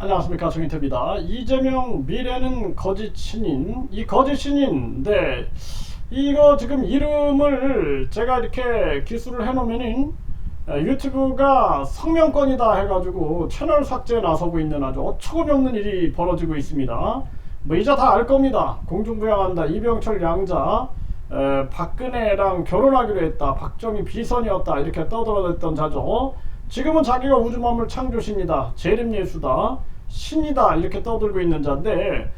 안녕하십니까 정인태입니다. 이재명 미래는 거짓 신인 이 거짓 신인 네 이거 지금 이름을 제가 이렇게 기술을 해놓으면은 에, 유튜브가 성명권이다 해가지고 채널 삭제에 나서고 있는 아주 어처구니 없는 일이 벌어지고 있습니다. 뭐 이제 다 알 겁니다. 공중부양한다 이병철 양자 에, 박근혜랑 결혼하기로 했다. 박정희 비선이었다. 이렇게 떠들어댔던 자죠. 지금은 자기가 우주만물 창조신이다. 재림예수다. 신이다. 이렇게 떠들고 있는 자인데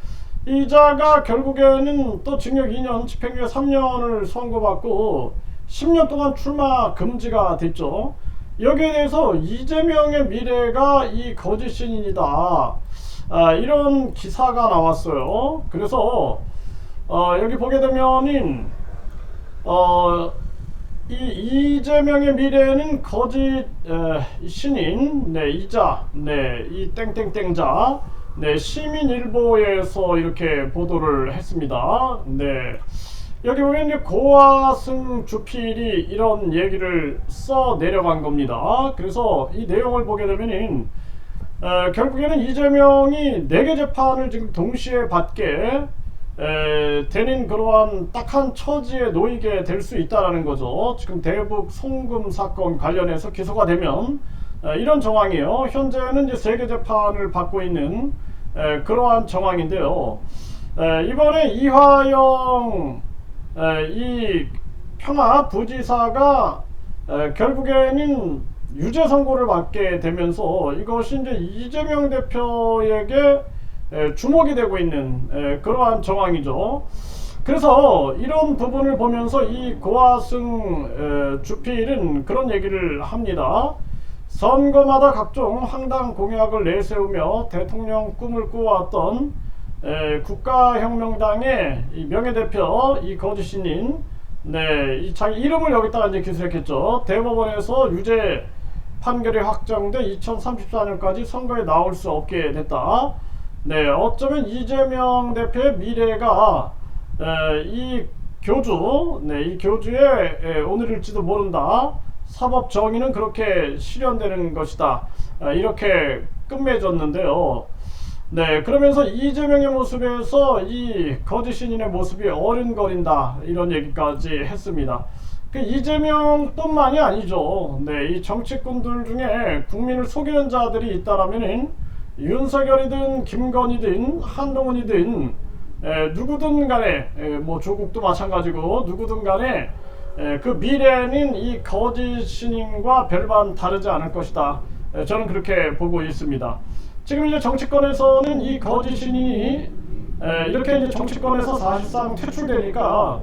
이 자가 결국에는 또 징역 2년, 집행유예 3년을 선고받고 10년 동안 출마 금지가 됐죠. 여기에 대해서 이재명의 미래가 이 거짓 신인이다. 아, 이런 기사가 나왔어요. 그래서 어, 여기 보게 되면은 어, 이 이재명의 미래는 거짓 에, 신인, 네 이자, 네이 땡땡땡자, 네 시민일보에서 이렇게 보도를 했습니다. 네 여기 보면 고화승 주필이 이런 얘기를 써 내려간 겁니다. 그래서 이 내용을 보게 되면은 에, 결국에는 이재명이 네 개 재판을 지금 동시에 받게 에, 되는 그러한 딱한 처지에 놓이게 될 수 있다라는 거죠. 지금 대북 송금 사건 관련해서 기소가 되면 에, 이런 정황이에요. 현재는 이제 세계 재판을 받고 있는 에, 그러한 정황인데요. 에, 이번에 이화영 에, 이 평화 부지사가 에, 결국에는 유죄 선고를 받게 되면서 이것이 이제 이재명 대표에게 에, 주목이 되고 있는 에, 그러한 정황이죠. 그래서 이런 부분을 보면서 이 고화승 에, 주필은 그런 얘기를 합니다. 선거마다 각종 황당 공약을 내세우며 대통령 꿈을 꾸어왔던 에, 국가혁명당의 이 명예대표 이 거주신인 네, 이 자기 이름을 여기다가 이제 기술했겠죠. 대법원에서 유죄 판결이 확정돼 2034년까지 선거에 나올 수 없게 됐다. 네, 어쩌면 이재명 대표의 미래가 에, 이 교주, 네, 이 교주의 에, 오늘일지도 모른다. 사법 정의는 그렇게 실현되는 것이다. 아, 이렇게 끝맺었는데요. 네, 그러면서 이재명의 모습에서 이 거짓 신인의 모습이 어른거린다 이런 얘기까지 했습니다. 그 이재명뿐만이 아니죠. 네, 이 정치꾼들 중에 국민을 속이는 자들이 있다라면은 윤석열이든 김건희든 한동훈이든 에, 누구든 간에 에, 뭐 조국도 마찬가지고 누구든 간에 에, 그 미래는 이 거짓 신인과 별반 다르지 않을 것이다. 에, 저는 그렇게 보고 있습니다. 지금 이제 정치권에서는 이 거짓 신인이 에, 이렇게 이제 정치권에서 사실상 퇴출되니까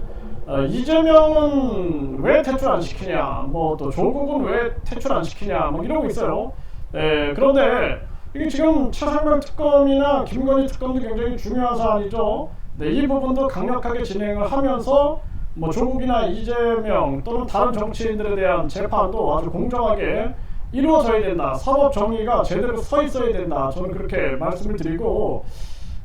어, 이재명은 왜 퇴출 안 시키냐, 뭐 또 조국은 왜 퇴출 안 시키냐, 뭐 이러고 있어요. 에, 그런데 이게 지금 차상명 특검이나 김건희 특검도 굉장히 중요한 사안이죠. 네, 이 부분도 강력하게 진행을 하면서 뭐 조국이나 이재명 또는 다른 정치인들에 대한 재판도 아주 공정하게 이루어져야 된다. 사법 정의가 제대로 서 있어야 된다. 저는 그렇게 말씀을 드리고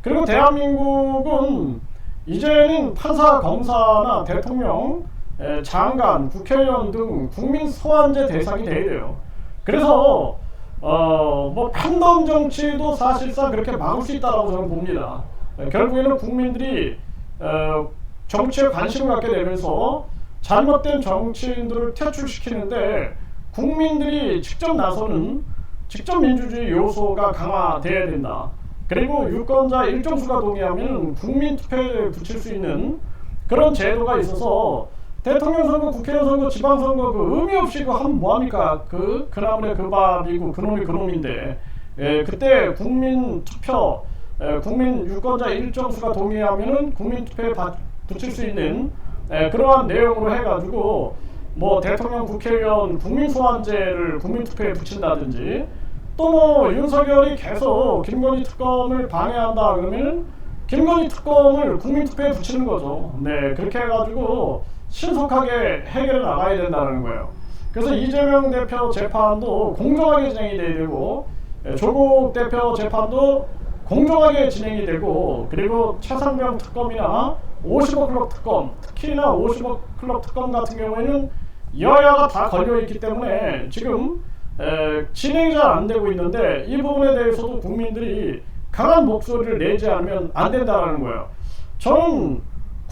그리고 대한민국은 이제는 판사, 검사나 대통령, 에, 장관, 국회의원 등 국민 소환제 대상이 돼야 돼요. 그래서 어뭐 판덤 정치도 사실상 그렇게 막을 수 있다라고 저는 봅니다. 에, 결국에는 국민들이 어, 정치에 관심을 갖게 되면서 잘못된 정치인들을 퇴출시키는데 국민들이 직접 나서는 직접 민주주의 요소가 강화돼야 된다. 그리고 유권자 일정수가 동의하면 국민 투표에 붙일 수 있는 그런 제도가 있어서 대통령 선거, 국회의원 선거, 지방 선거 그 의미 없이 그 하면 뭐 합니까? 그 그나물의 그 밥이고 그놈이 그놈인데 예, 그때 국민 투표, 예, 국민 유권자 일정 수가 동의하면은 국민 투표에 바, 붙일 수 있는 예, 그러한 내용으로 해가지고 뭐 대통령, 국회의원 국민 소환제를 국민 투표에 붙인다든지 또 뭐 윤석열이 계속 김건희 특검을 방해한다 그러면 김건희 특검을 국민 투표에 붙이는 거죠. 네 그렇게 해가지고 신속하게 해결해 나가야 된다는 거예요. 그래서 이재명 대표 재판도 공정하게 진행이 돼야 되고 예, 조국 대표 재판도 공정하게 진행이 되고 그리고 최상병 특검이나 50억 클럽 특검 특히나 50억 클럽 특검 같은 경우에는 여야가 다 걸려 있기 때문에 지금 에, 진행이 잘 안 되고 있는데 이 부분에 대해서도 국민들이 강한 목소리를 내지 않으면 안 된다는 거예요. 저는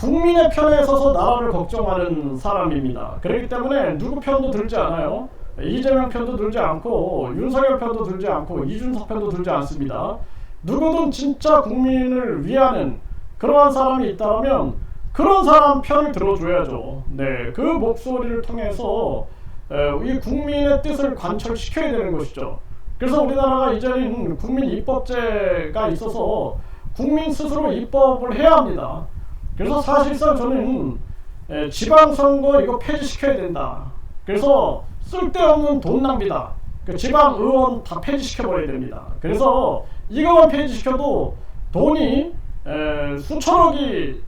국민의 편에 서서 나라를 걱정하는 사람입니다. 그렇기 때문에 누구 편도 들지 않아요. 이재명 편도 들지 않고 윤석열 편도 들지 않고 이준석 편도 들지 않습니다. 누구든 진짜 국민을 위하는 그러한 사람이 있다면 그런 사람 편을 들어줘야죠. 네, 그 목소리를 통해서 에, 이 국민의 뜻을 관철시켜야 되는 것이죠. 그래서 우리나라가 이제는 국민 입법제가 있어서 국민 스스로 입법을 해야 합니다. 그래서 사실상 저는 에, 지방선거 이거 폐지시켜야 된다. 그래서 쓸데없는 돈 낭비다. 그 지방 의원 다 폐지시켜버려야 됩니다. 그래서 이거만 폐지시켜도 돈이 에, 수천억이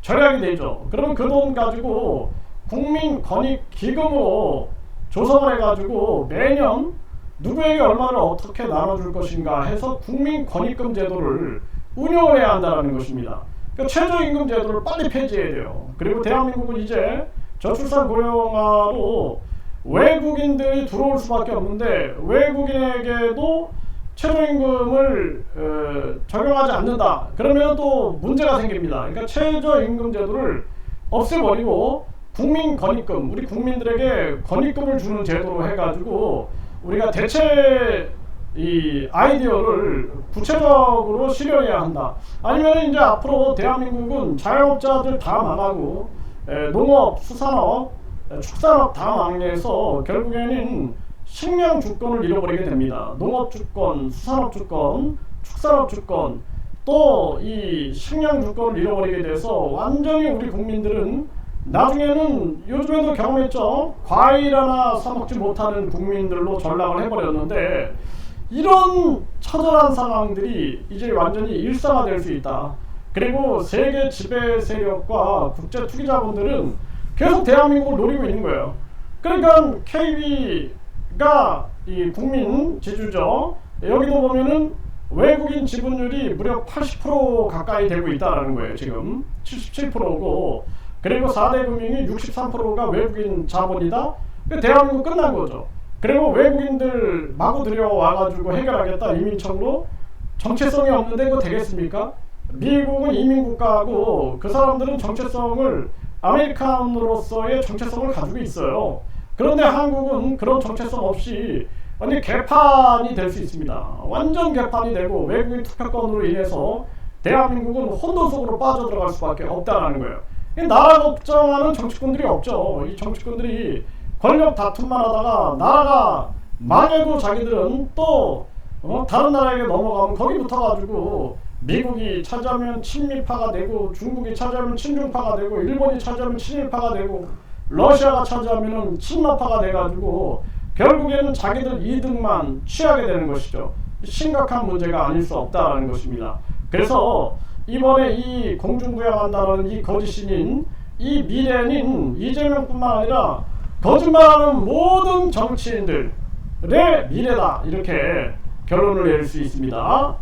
절약이 되죠. 그러면 그 돈 가지고 국민 건익 기금으로 조성을 해가지고 매년 누구에게 얼마를 어떻게 나눠줄 것인가 해서 국민 건익금 제도를 운영을 해야 한다는 것입니다. 그러니까 최저임금 제도를 빨리 폐지해야 돼요. 그리고 대한민국은 이제 저출산 고령화로 외국인들이 들어올 수밖에 없는데 외국인에게도 최저임금을 어, 적용하지 않는다. 그러면 또 문제가 생깁니다. 그러니까 최저임금 제도를 없애버리고 국민 건익금, 우리 국민들에게 건익금을 주는 제도로 해가지고 우리가 대체 이 아이디어를 구체적으로 실현해야 한다. 아니면 이제 앞으로 대한민국은 자영업자들 다 망하고 에, 농업, 수산업, 에, 축산업 다 망해서 결국에는 식량 주권을 잃어버리게 됩니다. 농업 주권, 수산업 주권, 축산업 주권, 또 이 식량 주권을 잃어버리게 돼서 완전히 우리 국민들은 나중에는 요즘에도 경험했죠. 과일 하나 사 먹지 못하는 국민들로 전락을 해버렸는데 이런 처절한 상황들이 이제 완전히 일상화될 수 있다. 그리고 세계 지배 세력과 국제 투기자본들은 계속 대한민국을 노리고 있는 거예요. 그러니까 KB가 이 국민 지주죠. 여기도 보면은 외국인 지분율이 무려 80% 가까이 되고 있다라는 거예요. 지금 77%고 그리고 4대 금융이 63%가 외국인 자본이다. 그 대한민국 끝난 거죠. 그리고 외국인들 마구 들여와가지고 해결하겠다 이민청로 정체성이 없는데 그거 되겠습니까? 미국은 이민국가고 그 사람들은 정체성을 아메리칸으로서의 정체성을 가지고 있어요. 그런데 한국은 그런 정체성 없이 완전 개판이 될 수 있습니다. 완전 개판이 되고 외국인 투표권으로 인해서 대한민국은 혼돈 속으로 빠져들어갈 수밖에 없다는 거예요. 나라 걱정하는 정치꾼들이 없죠. 이 정치꾼들이 권력 다툼만 하다가 나라가 망해도 자기들은 또 어? 다른 나라에게 넘어가면 거기 붙어가지고 미국이 차지하면 친미파가 되고 중국이 차지하면 친중파가 되고 일본이 차지하면 친일파가 되고 러시아가 차지하면 친러파가 돼가지고 결국에는 자기들 이득만 취하게 되는 것이죠. 심각한 문제가 아닐 수 없다는 것입니다. 그래서 이번에 이 공중부양한다는 이 거짓신인 이 미래는 이재명뿐만 아니라 거짓말하는 모든 정치인들의 미래다 이렇게 결론을 내릴 수 있습니다.